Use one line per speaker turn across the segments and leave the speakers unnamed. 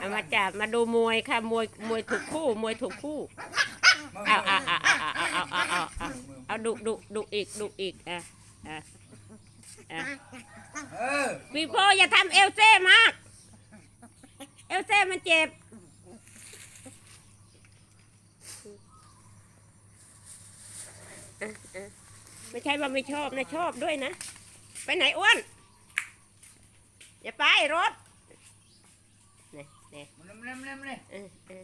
เอามาจับมาดูมวยค่ะมวยมวยถูกคู่ มวยถูกคู่เอาเอาเอาเอาเอาเอาเอาเอาเอาดุดุดุอีกดุอีกอะอะอะวีโป้อย่าทำเอลเซ่มาก เอลเซ่มันเจ็บอะอะไม่ใช่ว่าไม่ชอบนะชอบด้วยนะ ไปไหนอ้วน อย่าไปรถ เนี่ยเนี่ย
มันเล่มเล่มเลย
เออเออ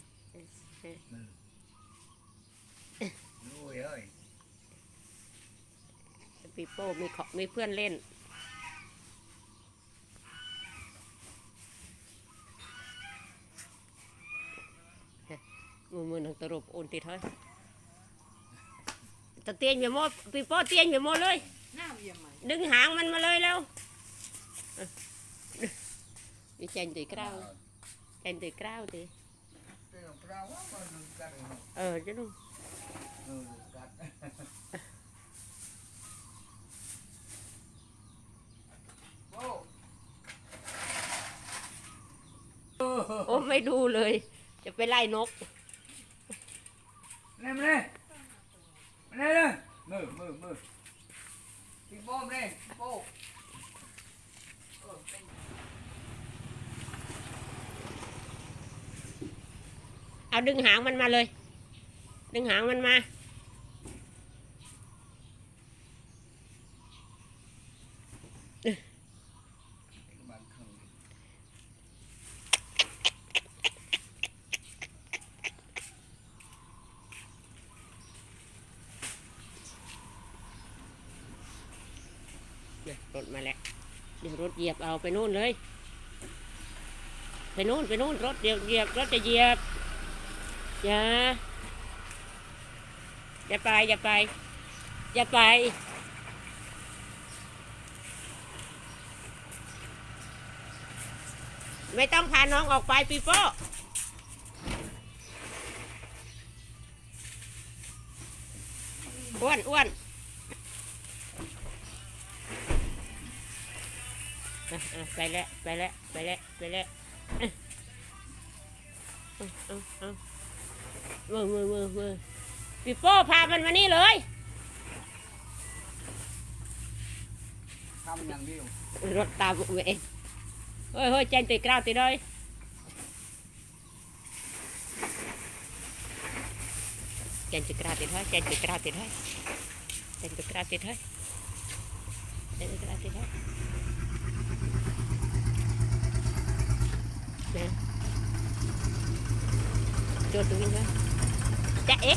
ดูเอ้ย
ปีโป้มีขอมีเพื่อนเล่นมือมือหนังตรุปอุ่นติดเฮ้ยตะเตียนอย่าโมปีโป้เตียนอย่าโมเลย
หน้าเยี่ยมไหม
ดึงหางมันมาเลยแล้ววิจัยตีกล้าว
เอ็นตีก cao thì ờ
chứ đúng ô ไม่ดูเลยจะไปไล่นก
เล่มาเลยเล่เลยมือมือมือพี่โป้มเลยพี่โป้
เอาดึงหางมันมาเลย ดึงหางมันมาเนี่ยรถมาแล้ว เดี๋ยวรถเหยียบเอาไปนู่นเลย ไปนู่นไปนู่นรถเดี๋ยวเหยียบรถจะเหยียบ อย่าอย่าไป อย่าไป อย่าไป ไม่ต้องพาน้องออกไปปีโป้อ้วนอ้วนอะอะไปแล้ว ไปแล้ว ไปแล้ว ไปแล้วอะเอาเอา เอามือมือมือมือปีโป้พามันมานี่เลย
ทำอย่างเดียว
รถตามผมเองเฮ้ยเฮ้ยเจนตีกล้าวตีเลยเจนตีกล้าวตีเฮ้ยเจนตีกล้าวตีเฮ้ยเจนตีกล้าวตีเฮ้ยเจนตีกล้าวตีเฮ้ยนะโจทย์ตรงนี้เฮ้ยจ๊ะ chạy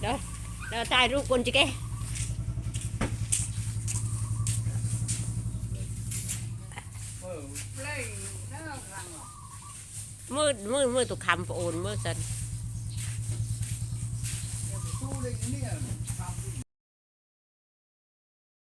đó đó tay rút quân chị
kia Play, no, no, no. มืดมืดมื่อ
ตุกคำโอนเมื่
อสัน ตู้เลยเนี่ย